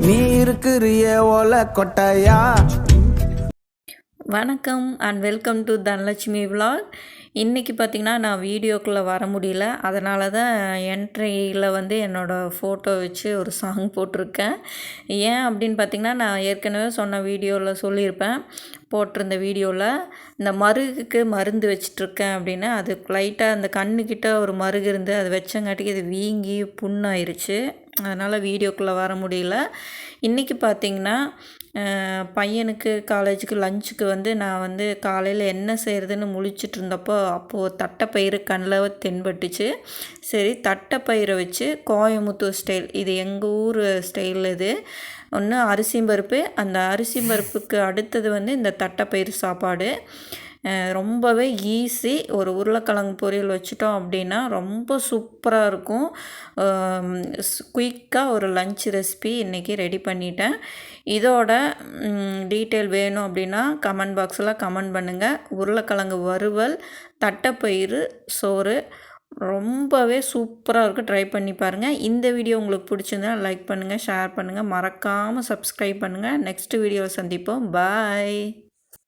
நீ இருக்கிறிய ஓல கொட்டையா வணக்கம் and welcome to Dhanalakshmi vlog இன்றைக்கி பார்த்திங்கன்னா நான் வீடியோக்குள்ளே வர முடியல. அதனால தான் என்ட்ரியில் வந்து என்னோடய ஃபோட்டோ வச்சு ஒரு சாங் போட்டிருக்கேன். ஏன் அப்படின்னு பார்த்திங்கன்னா நான் ஏற்கனவே சொன்ன வீடியோவில் சொல்லியிருப்பேன். போட்டிருந்த வீடியோவில் இந்த மருகுக்கு மருந்து வச்சிட்ருக்கேன் அப்படின்னு. அது லைட்டாக அந்த கண்ணுக்கிட்ட ஒரு மருகு இருந்து அது வச்சங்காட்டிக்கு இது வீங்கி புண்ணாயிருச்சு. அதனால் வீடியோக்குள்ளே வர முடியல. இன்றைக்கி பார்த்திங்கன்னா பையனுக்கு காலேஜுக்கு லஞ்சுக்கு வந்து நான் வந்து காலையில் என்ன செய்கிறதுன்னு முழிச்சிட்டு இருந்தப்போ அப்போது தட்டைப்பயிறு கண்ணில் தென்பட்டுச்சு. சரி தட்டைப்பயிரை வச்சு கோயமுத்தூர் ஸ்டைல் இது எங்கள் ஊர் ஸ்டைல் இது. ஒன்று அரிசி பருப்பு. அந்த அரிசி பருப்புக்கு அடுத்தது வந்து இந்த தட்டைப்பயிறு சாப்பாடு. ரொம்பவே ஈஸி ஒரு உருளைக்கிழங்கு பொரியல் வச்சுட்டோம் அப்படின்னா ரொம்ப சூப்பராக இருக்கும். குயிக்காக ஒரு லஞ்ச் ரெசிபி இன்றைக்கி ரெடி பண்ணிட்டேன். இதோட டீட்டெயில் வேணும் அப்படின்னா கமெண்ட் பாக்ஸில் கமெண்ட் பண்ணுங்கள் உருளைக்கிழங்கு வறுவல் தட்டைப்பயிறு சோறு ரொம்பவே சூப்பராக இருக்கும் ட்ரை பண்ணி பாருங்கள் இந்த வீடியோ உங்களுக்கு பிடிச்சிருந்தா லைக் பண்ணுங்கள் ஷேர் பண்ணுங்கள் மறக்காமல் சப்ஸ்கிரைப் பண்ணுங்கள் நெக்ஸ்ட் வீடியோவில் சந்திப்போம். பாய்.